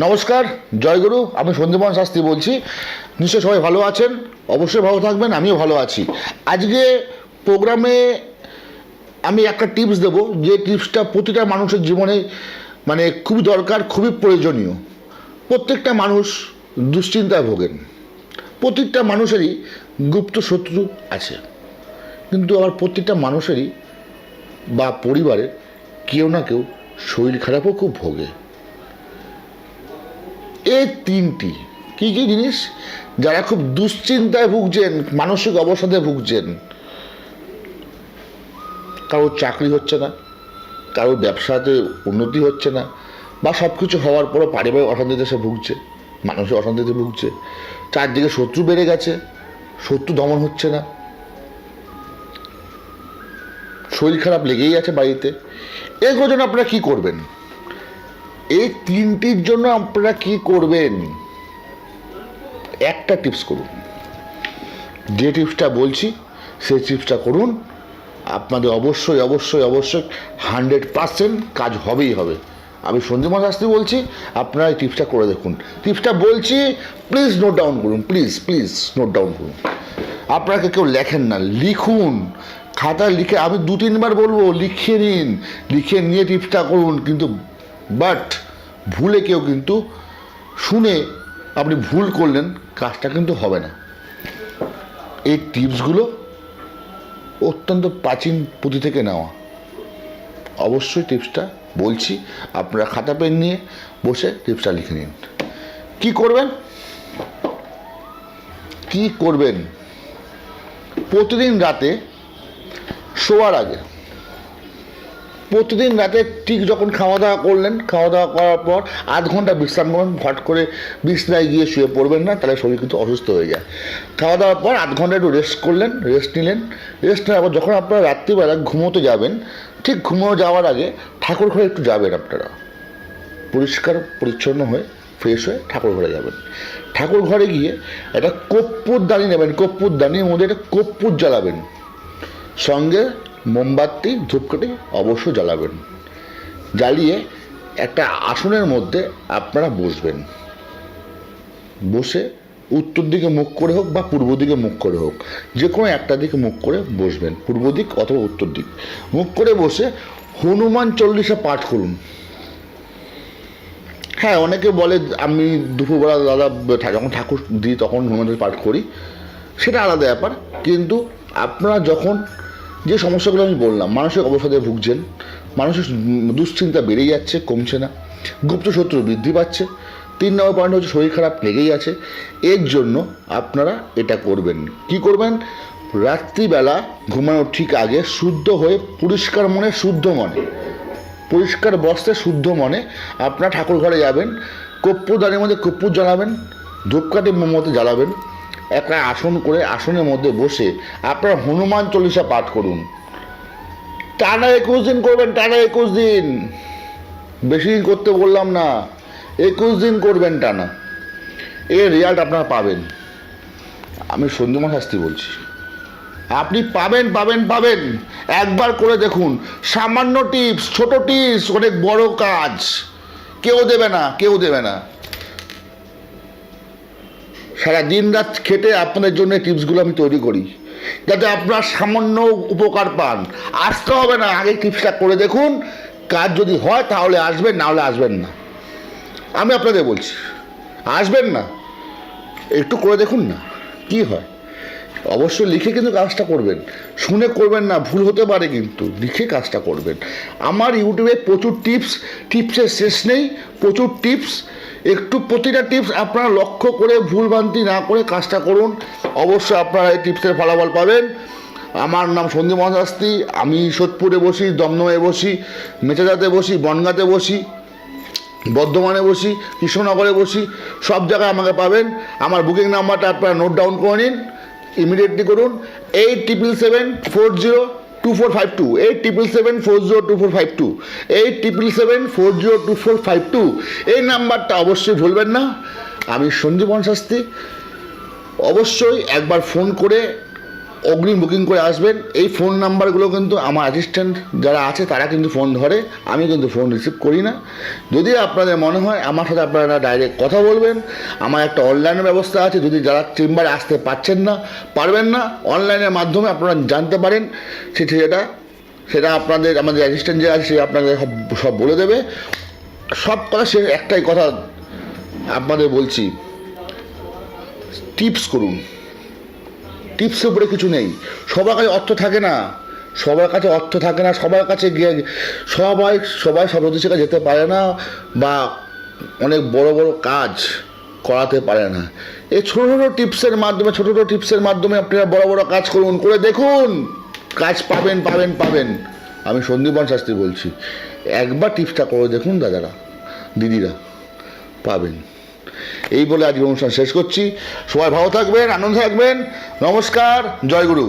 নমস্কার, জয়গুরু, আমি সন্দীপন শাস্ত্রী বলছি। নিশ্চয় সবাই ভালো আছেন? অবশ্যই ভালো থাকবেন, আমিও ভালো আছি। আজকে প্রোগ্রামে আমি একটা টিপস দেব, যে টিপসটা প্রতিটা মানুষের জীবনে মানে খুবই দরকার, খুবই প্রয়োজনীয়। প্রত্যেকটা মানুষ দুশ্চিন্তায় ভোগেন। প্রত্যেকটা মানুষেরই গুপ্ত শত্রু আছে। কিন্তু আবার প্রত্যেকটা মানুষেরই বা পরিবারের কেউ না কেউ শরীর খারাপও খুব ভোগে। এই তিনটি। কি কি জিনিস? যারা খুব দুশ্চিন্তায় ভুগছেন, মানসিক অবসাদে ভুগছেন কারোর চাকরি হচ্ছে না কারোর ব্যবসাতে উন্নতি হচ্ছে না, বা সব কিছু হওয়ার পরও পারিবারিক অশান্তিতে সে ভুগছে, মানসিক অশান্তিতে ভুগছে, চারদিকে শত্রু বেড়ে গেছে, শত্রু দমন হচ্ছে না। শরীর খারাপ লেগেই আছে বাড়িতে। এগুলোর জন্য আপনারা কী করবেন? এই তিনটির জন্য আপনারা কি করবেন? একটা টিপস করুন। যে টিপসটা বলছি, সেই টিপসটা করুন। আপনাদের অবশ্যই অবশ্যই অবশ্যই হান্ড্রেড পার্সেন্ট কাজ হবেই হবে। আমি সঞ্জীবন শাস্ত্রী বলছি, আপনারা এই টিপসটা করে দেখুন। টিপসটা বলছি প্লিজ নোট ডাউন করুন প্লিজ প্লিজ নোট ডাউন করুন। আপনাকে কেউ লেখেন না, লিখুন। খাতায় লিখে, আমি দু তিনবার বলব লিখে নিন। লিখে নিয়ে টিপসটা করুন, কিন্তু বাট ভুলে কেউ কিন্তু শুনে আপনি ভুল করলেন, কাজটা কিন্তু হবে না। এই টিপসগুলো অত্যন্ত প্রাচীন পুঁথি থেকে নেওয়া। অবশ্যই টিপসটা বলছি, আপনারা খাতা পেন নিয়ে বসে টিপসটা লিখে নিন। কি করবেন? কি করবেন? প্রতিদিন রাতে শোয়ার আগে প্রতিদিন রাতে ঠিক যখন খাওয়া দাওয়া করলেন, খাওয়া দাওয়া করার পর আধ ঘণ্টা বিশ্রাম করবেন ফট করে বিছনায় গিয়ে শুয়ে পড়বেন না, তাহলে শরীর কিন্তু অসুস্থ হয়ে যায়। খাওয়া দাওয়ার পর আধ ঘণ্টা একটু রেস্ট করলেন রেস্ট নিলেন। রেস্ট নেওয়ার পর যখন আপনারা রাত্রিবেলা ঘুমোতে যাবেন, ঠিক ঘুমোতে যাওয়ার আগে ঠাকুর ঘরে একটু যাবেন আপনারা। পরিষ্কার, পরিচ্ছন্ন হয়ে ফ্রেশ হয়ে ঠাকুর ঘরে যাবেন। ঠাকুর ঘরে গিয়ে একটা কর্পূর দানি নেবেন কর্পূর দানির মধ্যে একটা কর্পূর জ্বালাবেন। সঙ্গে মোমবাতি, ধূপকাঠি অবশ্যই জ্বালাবেন। জ্বালিয়ে একটা আসনের মধ্যে আপনারা বসবেন। বসে উত্তর দিকে মুখ করে হোক বা পূর্ব দিকে মুখ করে হোক, যে কোনো একটা দিকে মুখ করে বসবেন, পূর্ব দিক অথবা উত্তর দিক। মুখ করে বসে হনুমান চল্লিশা পাঠ করুন। হ্যাঁ অনেকে বলে, আমি দুপুরবেলা দাদা যখন ঠাকুর দিই তখন হনুমান পাঠ করি। সেটা আলাদা ব্যাপার। কিন্তু আপনারা যখন যে সমস্যাগুলো আমি বললাম, মানসিক অবসাদে ভুগছেন মানুষের দুশ্চিন্তা বেড়ে যাচ্ছে, কমছে না, গুপ্ত শত্রু বৃদ্ধি পাচ্ছে, তিন নম্বর পয়েন্ট হচ্ছে শরীর খারাপ লেগেই আছে, এর জন্য আপনারা এটা করবেন। কি করবেন? রাত্রিবেলা ঘুমানোর ঠিক আগে শুদ্ধ হয়ে, পরিষ্কার মনে, শুদ্ধ মনে, পরিষ্কার বস্ত্রে শুদ্ধ মনে আপনার ঠাকুর ঘরে যাবেন, কর্পূর দানের মধ্যে কর্পূর জ্বালাবেন, ধূপকাঠি মোমবাতি জ্বালাবেন একটা আসন করে আসনের মধ্যে বসে আপনার হনুমান চল্লিশা পাঠ করুন। টানা একুশ দিন করবেন, টানা একুশ দিন। বেশি দিন করতে বললাম না, একুশ দিন করবেন টানা। এর রেজাল্ট আপনারা পাবেন। আমি সন্ধ্যমা শাস্তি বলছি। আপনি পাবেন পাবেন পাবেন। একবার করে দেখুন, সামান্য টিপস ছোট টিপস অনেক বড় কাজ। কেউ দেবে না, কেউ দেবে না। সারা দিন রাত খেটে আপনাদের জন্য টিপসগুলো আমি তৈরি করি। যাতে আপনার সামান্য উপকার পান। আসতে হবে না, আগে টিপসটা করে দেখুন। কাজ যদি হয় তাহলে আসবেন না হলে আসবেন না। আমি আপনাদের বলছি, আসবেন না? একটু করে দেখুন না, কি হয়। অবশ্যই লিখে কিন্তু কাজটা করবেন। শুনে করবেন না, ভুল হতে পারে কিন্তু। লিখে কাজটা করবেন। আমার ইউটিউবে প্রচুর টিপস, টিপসের শেষ নেই, প্রচুর টিপস। একটু প্রতিটা টিপস আপনারা লক্ষ্য করে ভুলভ্রান্তি না করে কাজটা করুন। অবশ্যই আপনারা এই টিপসের ফলাফল পাবেন। আমার নাম সন্দীপ শাস্ত্রী আমি সোদপুরে বসি, দমদমে বসি, মেচেদাতে বসি, বনগাঁতে বসি, বর্ধমানে বসি, কৃষ্ণনগরে বসি, সব জায়গায় আমাকে পাবেন। আমার বুকিং নাম্বারটা আপনারা নোট ডাউন করে নিন। ইমিডিয়েটলি করুন eight triple seven four zero two four five two eight triple seven four zero two four five two eight triple seven four zero two four five two এই নাম্বারটা অবশ্যই ভুলবেন না। আমি সঞ্জীবন শাস্তি অবশ্যই একবার ফোন করে অগ্রিম বুকিং করে আসবেন। এই ফোন নাম্বারগুলো কিন্তু আমার অ্যাসিস্ট্যান্ট যারা আছে, তারা কিন্তু ফোন ধরে। আমি কিন্তু ফোন রিসিভ করি না। যদি আপনাদের মনে হয়, আমার সাথে আপনারা ডাইরেক্ট কথা বলবেন। আমার একটা অনলাইনের ব্যবস্থা আছে, যদি যারা চেম্বারে আসতে পারছেন না, পারবেন না অনলাইনের মাধ্যমে আপনারা জানতে পারেন। সে সেটা সেটা আপনাদের, আমাদের অ্যাসিস্ট্যান্ট যে আছে, সে আপনাদের সব সব বলে দেবে। সব কথা সে একটাই কথা আপনাদের বলছি। টিপস করুন। টিপসের উপরে কিছু নেই। সবার কাছে অর্থ থাকে না। সবার কাছে অর্থ থাকে না। সবার কাছে গিয়ে সবাই সবাই সব জ্যোতিষীকে যেতে পারে না বা অনেক বড় বড় কাজ করাতে পারে না। এই ছোটো ছোটো টিপসের মাধ্যমে, ছোটো ছোটো টিপসের মাধ্যমে আপনারা বড় বড় কাজ করুন, করে দেখুন। কাজ পাবেন পাবেন পাবেন। আমি সন্দীপন শাস্ত্রী বলছি। একবার টিপসটা করে দেখুন, দাদারা, দিদিরা, পাবেন। এই বলে আজকে অনুষ্ঠান শেষ করছি। সবাই ভালো থাকবেন আনন্দ থাকবেন। নমস্কার জয় গুরু।